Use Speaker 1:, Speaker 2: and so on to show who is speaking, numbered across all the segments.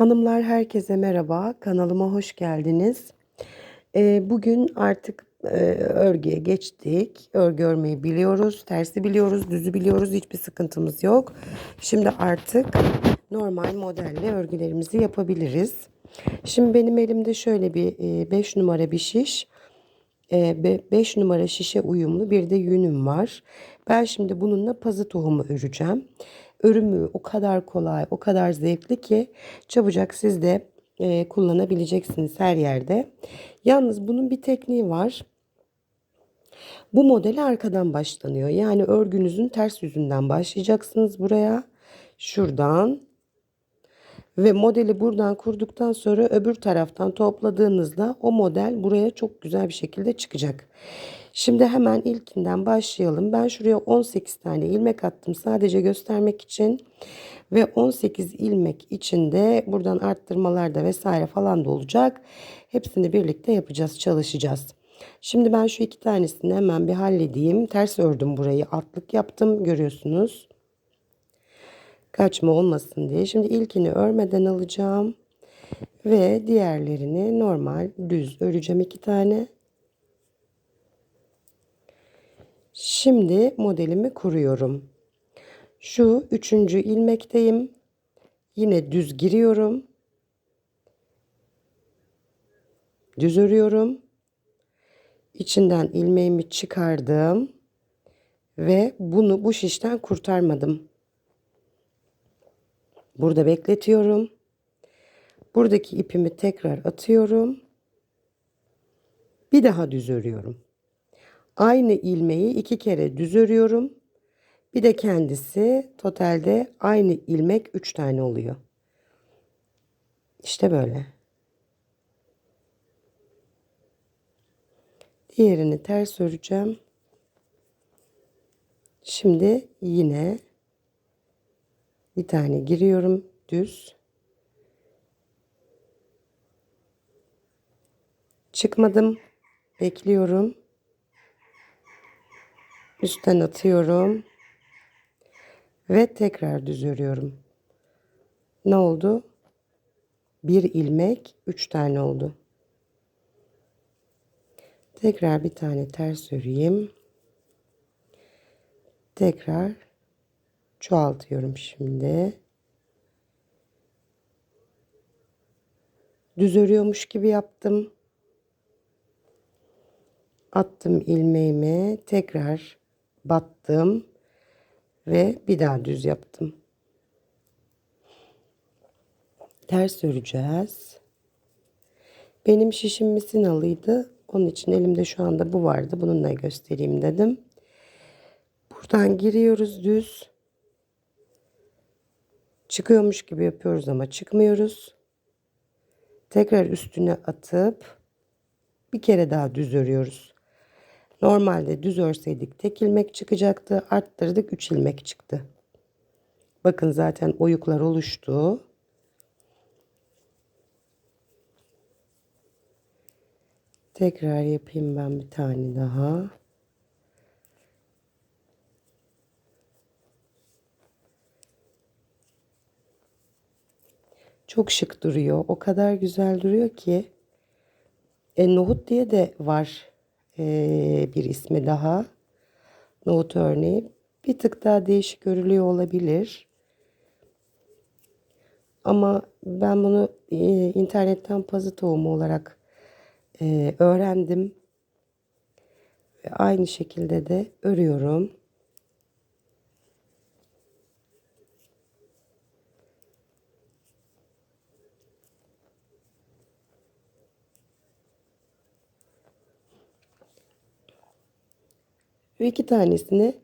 Speaker 1: Hanımlar herkese merhaba. Kanalıma hoş geldiniz. Ee, bugün artık e, örgüye geçtik. Örgü örmeyi biliyoruz. Tersi biliyoruz, düzü biliyoruz. Hiçbir sıkıntımız yok. Şimdi artık normal modelle örgülerimizi yapabiliriz. Şimdi benim elimde şöyle bir 5 numara bir şiş. 5 numara şişe uyumlu bir de yünüm var. Ben şimdi bununla pazı tohumu öreceğim. Örümü o kadar kolay, o kadar zevkli ki çabucak siz de e, kullanabileceksiniz her yerde. Yalnız bunun bir tekniği var. Bu modeli arkadan başlanıyor. Yani örgünüzün ters yüzünden başlayacaksınız buraya. Şuradan ve modeli buradan kurduktan sonra öbür taraftan topladığınızda o model buraya çok güzel bir şekilde çıkacak. Şimdi hemen ilkinden başlayalım. Ben şuraya 18 tane ilmek attım sadece göstermek için. Ve 18 ilmek içinde buradan arttırmalarda vesaire falan da olacak. Hepsini birlikte yapacağız, çalışacağız. Şimdi ben şu iki tanesini hemen bir halledeyim. Ters ördüm burayı. Altlık yaptım görüyorsunuz. Kaçma olmasın diye. Şimdi ilkini örmeden alacağım. Ve diğerlerini normal düz öreceğim iki tane. Şimdi modelimi kuruyorum. Şu üçüncü ilmekteyim. Yine düz giriyorum. Düz örüyorum. İçinden ilmeğimi çıkardım. Ve bunu bu şişten kurtarmadım. Burada bekletiyorum. Buradaki ipimi tekrar atıyorum. Bir daha düz örüyorum. Aynı ilmeği iki kere düz örüyorum. Bir de kendisi totalde aynı ilmek üç tane oluyor. İşte böyle. Diğerini ters öreceğim. Şimdi yine bir tane giriyorum düz. Çıkmadım. Bekliyorum. Üstten atıyorum. Ve tekrar düz örüyorum. Ne oldu? Bir ilmek, üç tane oldu. Tekrar bir tane ters öreyim. Tekrar çoğaltıyorum şimdi. Düz örüyormuş gibi yaptım. Attım ilmeğimi, tekrar battım ve bir daha düz yaptım. Ters öreceğiz. Benim şişim misinalıydı. Onun için elimde şu anda bu vardı. Bununla göstereyim dedim. Buradan giriyoruz düz. Çıkıyormuş gibi yapıyoruz ama çıkmıyoruz. Tekrar üstüne atıp bir kere daha düz örüyoruz. Normalde düz örseydik tek ilmek çıkacaktı. Arttırdık 3 ilmek çıktı. Bakın zaten oyuklar oluştu. Tekrar yapayım ben bir tane daha. Çok şık duruyor. O kadar güzel duruyor ki. E, nohut diye de var e, bir ismi daha. Nohut örneği. Bir tık daha değişik örülüyor olabilir. Ama ben bunu e, internetten pazı tohumu olarak e, öğrendim. Ve aynı şekilde de örüyorum. Ve iki tanesini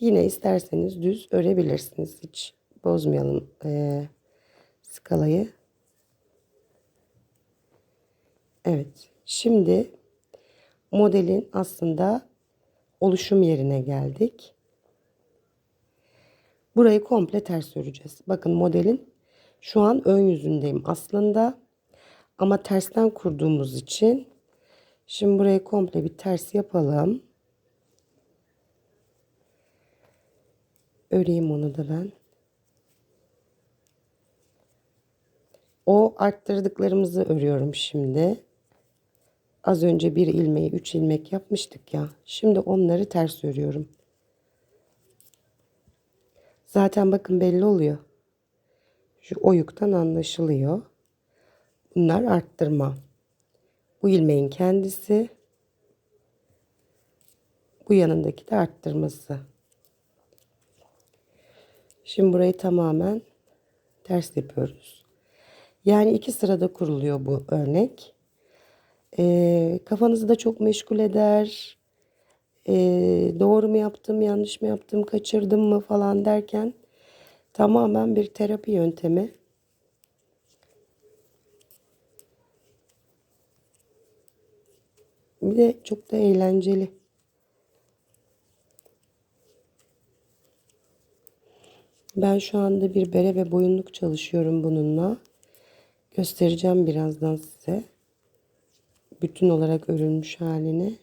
Speaker 1: yine isterseniz düz örebilirsiniz. Hiç bozmayalım e, skalayı. Evet. Şimdi modelin aslında oluşum yerine geldik. Burayı komple ters öreceğiz. Bakın modelin şu an ön yüzündeyim aslında. Ama tersten kurduğumuz için şimdi burayı komple bir ters yapalım. Öreyim onu da ben. O arttırdıklarımızı örüyorum şimdi. Az önce bir ilmeği üç ilmek yapmıştık ya. Şimdi onları ters örüyorum. Zaten bakın belli oluyor. Şu oyuktan anlaşılıyor. Bunlar arttırma. Bu ilmeğin kendisi. Bu yanındaki de arttırması. Şimdi burayı tamamen ters yapıyoruz. Yani iki sırada kuruluyor bu örnek. Ee, kafanızı da çok meşgul eder. Ee, doğru mu yaptım, yanlış mı yaptım, kaçırdım mı falan derken tamamen bir terapi yöntemi. Bir de çok da eğlenceli. Ben şu anda bir bere ve boyunluk çalışıyorum bununla. Göstereceğim birazdan size. Bütün olarak örülmüş halini.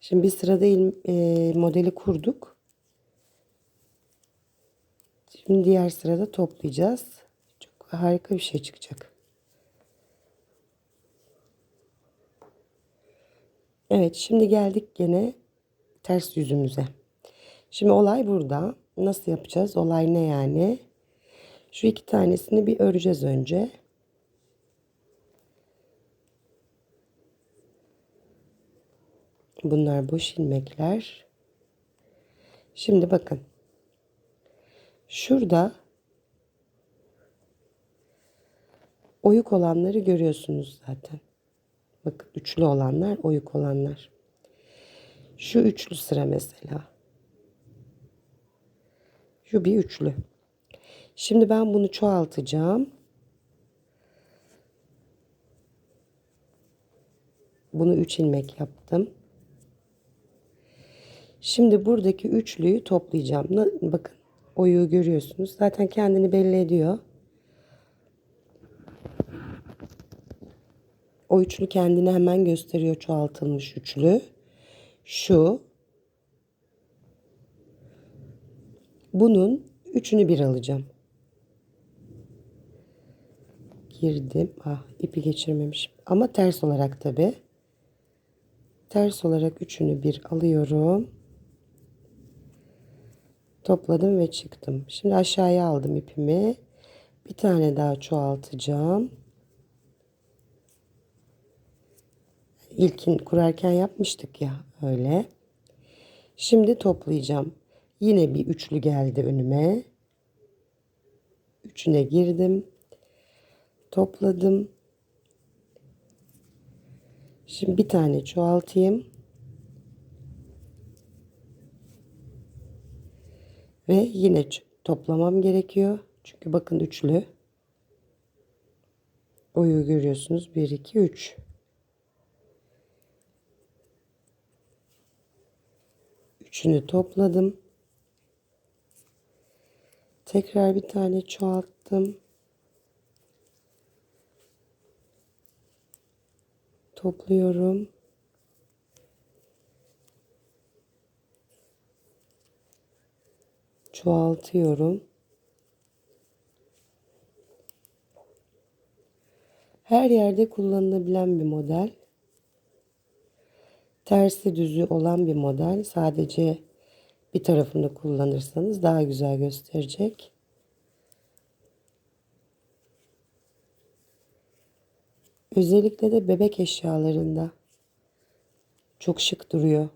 Speaker 1: Şimdi bir sırada il, e, modeli kurduk. Şimdi diğer sırada toplayacağız. Çok harika bir şey çıkacak. Evet şimdi geldik gene ters yüzümüze. Şimdi olay burada. Nasıl yapacağız? Olay ne yani? Şu iki tanesini bir öreceğiz önce. Bunlar boş ilmekler. Şimdi bakın. Şurada oyuk olanları görüyorsunuz zaten. Bakın üçlü olanlar, oyuk olanlar. Şu üçlü sıra mesela. Şu bir üçlü. Şimdi ben bunu çoğaltacağım. Bunu üç ilmek yaptım. Şimdi buradaki üçlüyü toplayacağım. Bakın oyuğu görüyorsunuz. Zaten kendini belli ediyor. O üçlü kendini hemen gösteriyor çoğaltılmış üçlü. Şu. Bunun üçünü bir alacağım. Girdim. Ah ipi geçirmemişim. Ama ters olarak tabi. Ters olarak üçünü bir alıyorum. Topladım ve çıktım. Şimdi aşağıya aldım ipimi. Bir tane daha çoğaltacağım. İlkin kurarken yapmıştık ya öyle. Şimdi toplayacağım. Yine bir üçlü geldi önüme. Üçüne girdim. Topladım. Şimdi bir tane çoğaltayım. Ve yine toplamam gerekiyor. Çünkü bakın üçlü. Oyu görüyorsunuz. 1, 2, 3. Üçünü topladım. Tekrar bir tane çoğalttım. Topluyorum. Çoğaltıyorum. Her yerde kullanılabilen bir model tersi düzü olan bir model. Sadece bir tarafını kullanırsanız daha güzel gösterecek. Özellikle de bebek eşyalarında çok şık duruyor.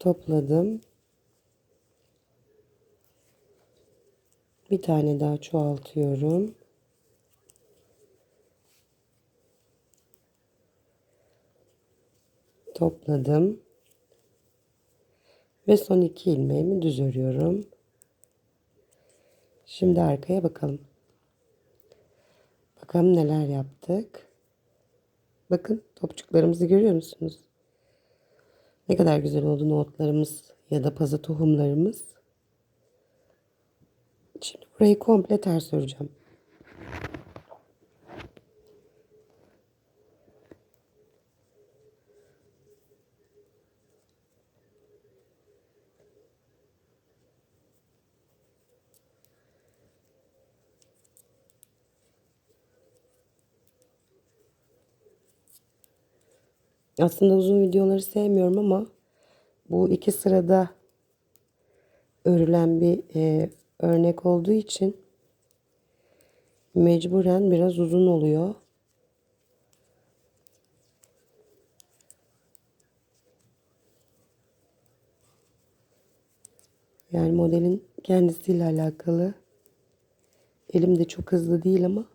Speaker 1: Topladım. Bir tane daha çoğaltıyorum. Topladım. Ve son iki ilmeğimi düz örüyorum. Şimdi arkaya bakalım. Bakalım neler yaptık. Bakın topçuklarımızı görüyor musunuz? Ne kadar güzel oldu nohutlarımız ya da pazı tohumlarımız. Şimdi burayı komple ters öreceğim. Aslında uzun videoları sevmiyorum ama bu iki sırada örülen bir e, örnek olduğu için mecburen biraz uzun oluyor. Yani modelin kendisiyle alakalı. Elim de çok hızlı değil ama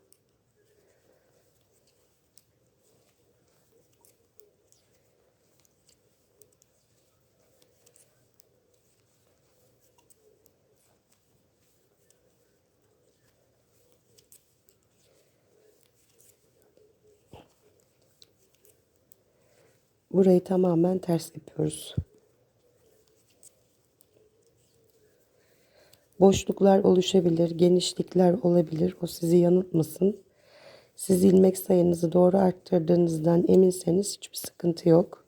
Speaker 1: burayı tamamen ters yapıyoruz. Boşluklar oluşabilir, genişlikler olabilir. O sizi yanıltmasın. Siz ilmek sayınızı doğru arttırdığınızdan eminseniz hiçbir sıkıntı yok.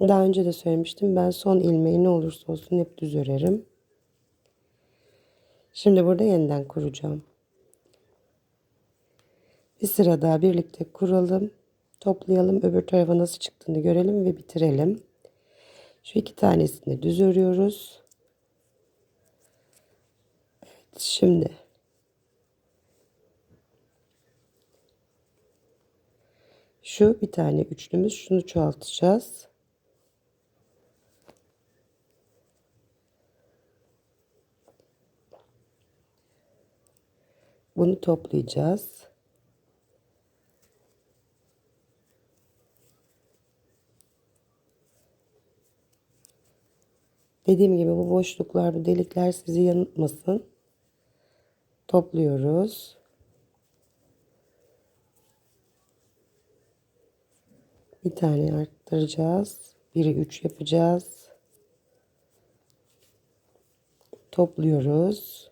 Speaker 1: Daha önce de söylemiştim. Ben son ilmeği ne olursa olsun hep düz örerim. Şimdi burada yeniden kuracağım. Bir sıra daha birlikte kuralım. Toplayalım. Öbür tarafa nasıl çıktığını görelim ve bitirelim. Şu iki tanesini düz örüyoruz. Evet, şimdi şu bir tane üçlümüz şunu çoğaltacağız. Bunu toplayacağız. Dediğim gibi bu boşluklar, bu delikler sizi yanıltmasın. Topluyoruz. Bir tane arttıracağız. Biri 3 yapacağız. Topluyoruz.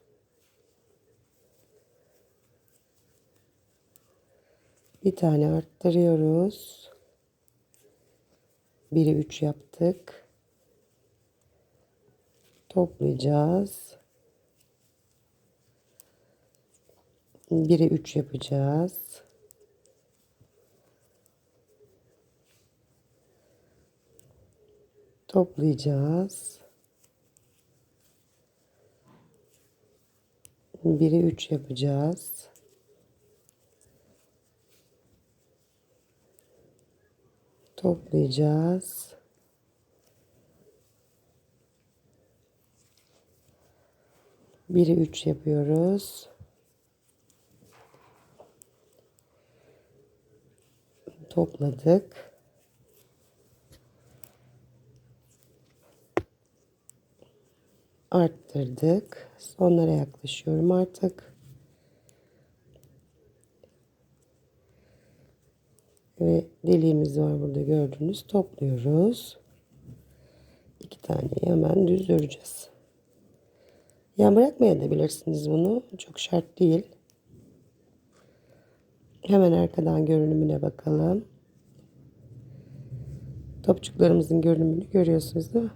Speaker 1: Bir tane arttırıyoruz. Biri 3 yaptık. Toplayacağız. Biri 3 yapacağız. Toplayacağız. Biri 3 yapacağız. Toplayacağız. Biri üç yapıyoruz. Topladık. Arttırdık. Sonlara yaklaşıyorum artık. Ve deliğimiz var burada gördüğünüz. Topluyoruz. İki tane hemen düz öreceğiz. Yani bırakmayabilirsiniz bunu. Çok şart değil. Hemen arkadan görünümüne bakalım. Topçuklarımızın görünümünü görüyorsunuz değil mi?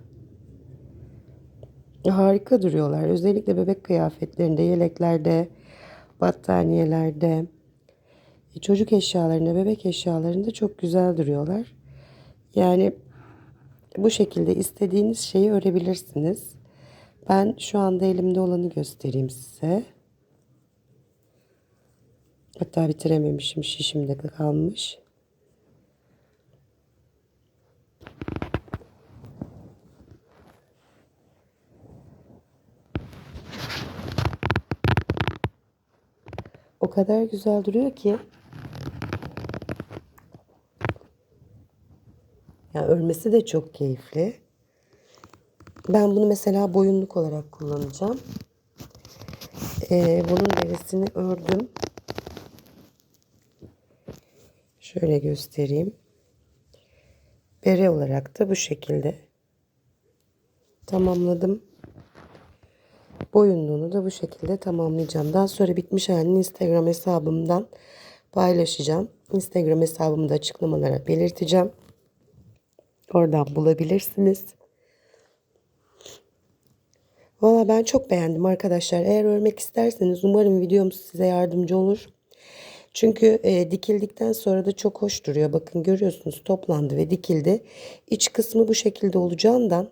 Speaker 1: Harika duruyorlar. Özellikle bebek kıyafetlerinde, yeleklerde, battaniyelerde, çocuk eşyalarında, bebek eşyalarında çok güzel duruyorlar. Yani bu şekilde istediğiniz şeyi örebilirsiniz. Ben şu anda elimde olanı göstereyim size. Hatta bitirememişim. Şişimde kalmış. O kadar güzel duruyor ki. Yani örmesi de çok keyifli. Ben bunu mesela boyunluk olarak kullanacağım. Ee, bunun derisini ördüm. Şöyle göstereyim. bere olarak da bu şekilde tamamladım. Boyunluğunu da bu şekilde tamamlayacağım. Daha sonra bitmiş halini Instagram hesabımdan paylaşacağım. Instagram hesabımı da açıklamalara belirteceğim. Oradan bulabilirsiniz. Valla ben çok beğendim arkadaşlar. Eğer örmek isterseniz umarım videom size yardımcı olur. Çünkü e, dikildikten sonra da çok hoş duruyor. Bakın görüyorsunuz toplandı ve dikildi. İç kısmı bu şekilde olacağından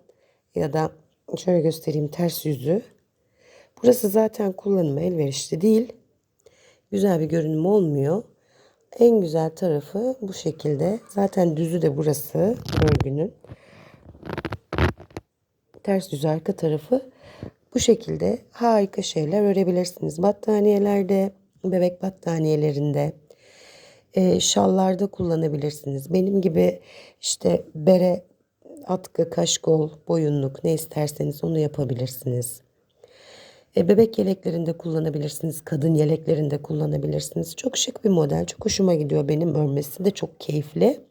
Speaker 1: ya da şöyle göstereyim ters yüzü. Burası zaten kullanıma elverişli değil. Güzel bir görünüm olmuyor. En güzel tarafı bu şekilde. Zaten düzü de burası örgünün. Ters düz arka tarafı. Bu şekilde harika şeyler örebilirsiniz. Battaniyelerde, bebek battaniyelerinde, e, şallarda kullanabilirsiniz. Benim gibi işte bere, atkı, kaşkol, boyunluk ne isterseniz onu yapabilirsiniz. E, bebek yeleklerinde kullanabilirsiniz. Kadın yeleklerinde kullanabilirsiniz. Çok şık bir model. Çok hoşuma gidiyor benim örmesi de çok keyifli.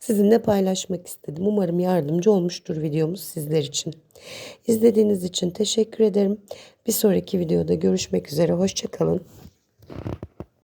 Speaker 1: Sizinle paylaşmak istedim. Umarım yardımcı olmuştur videomuz sizler için. İzlediğiniz için teşekkür ederim. Bir sonraki videoda görüşmek üzere. Hoşçakalın.